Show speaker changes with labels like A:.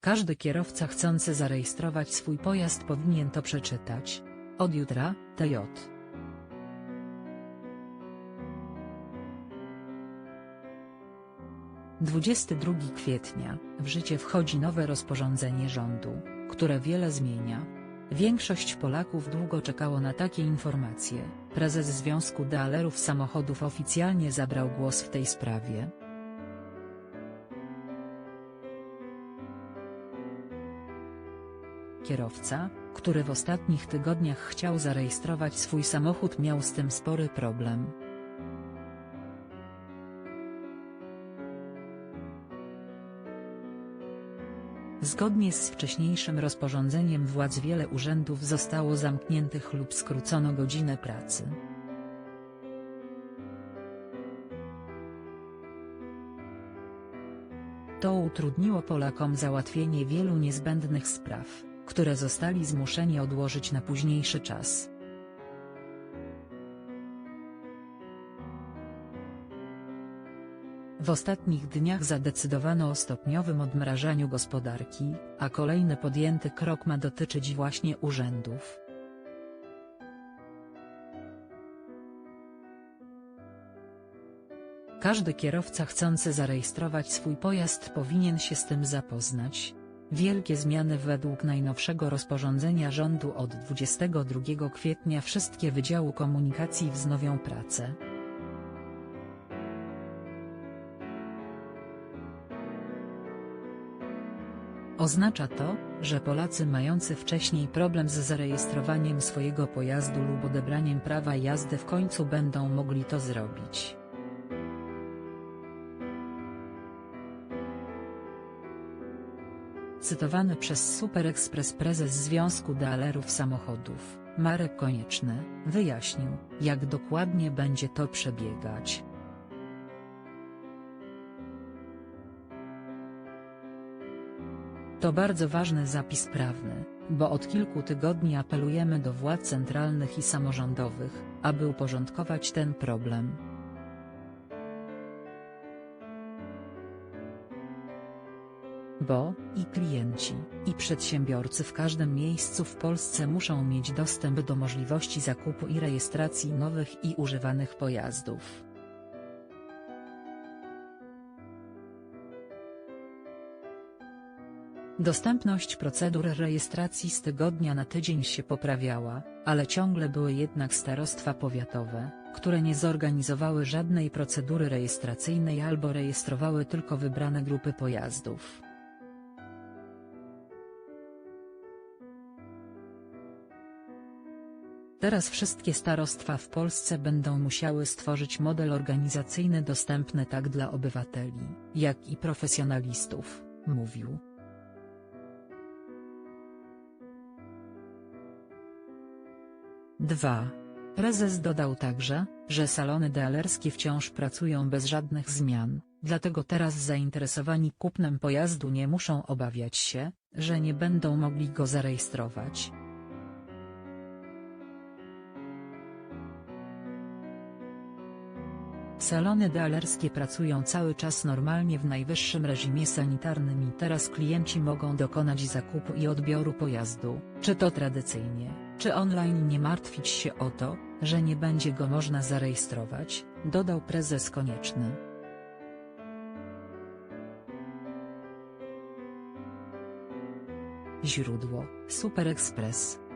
A: Każdy kierowca chcący zarejestrować swój pojazd powinien to przeczytać. Od jutra, TJ. Dwudziesty drugi kwietnia, w życie wchodzi nowe rozporządzenie rządu, które wiele zmienia. Większość Polaków długo czekało na takie informacje. Prezes Związku Dealerów Samochodów oficjalnie zabrał głos w tej sprawie. Kierowca, który w ostatnich tygodniach chciał zarejestrować swój samochód miał z tym spory problem. Zgodnie z wcześniejszym rozporządzeniem władz wiele urzędów zostało zamkniętych lub skrócono godzinę pracy. To utrudniło Polakom załatwienie wielu niezbędnych spraw, które zostali zmuszeni odłożyć na późniejszy czas. W ostatnich dniach zadecydowano o stopniowym odmrażaniu gospodarki, a kolejny podjęty krok ma dotyczyć właśnie urzędów. Każdy kierowca chcący zarejestrować swój pojazd powinien się z tym zapoznać. Wielkie zmiany według najnowszego rozporządzenia rządu od 22 kwietnia wszystkie Wydziały Komunikacji wznowią pracę. Oznacza to, że Polacy mający wcześniej problem z zarejestrowaniem swojego pojazdu lub odebraniem prawa jazdy w końcu będą mogli to zrobić. Cytowany przez Super Express prezes Związku Dealerów Samochodów, Marek Konieczny, wyjaśnił, jak dokładnie będzie to przebiegać. To bardzo ważny zapis prawny, bo od kilku tygodni apelujemy do władz centralnych i samorządowych, aby uporządkować ten problem. Bo, i klienci, i przedsiębiorcy w każdym miejscu w Polsce muszą mieć dostęp do możliwości zakupu i rejestracji nowych i używanych pojazdów. Dostępność procedur rejestracji z tygodnia na tydzień się poprawiała, ale ciągle były jednak starostwa powiatowe, które nie zorganizowały żadnej procedury rejestracyjnej albo rejestrowały tylko wybrane grupy pojazdów. Teraz wszystkie starostwa w Polsce będą musiały stworzyć model organizacyjny dostępny tak dla obywateli, jak i profesjonalistów, mówił. Dwa. Prezes dodał także, że salony dealerskie wciąż pracują bez żadnych zmian, dlatego teraz zainteresowani kupnem pojazdu nie muszą obawiać się, że nie będą mogli go zarejestrować. Salony dealerskie pracują cały czas normalnie w najwyższym reżimie sanitarnym i teraz klienci mogą dokonać zakupu i odbioru pojazdu, czy to tradycyjnie, czy online nie martwić się o to, że nie będzie go można zarejestrować, dodał prezes Konieczny. Źródło, Super Express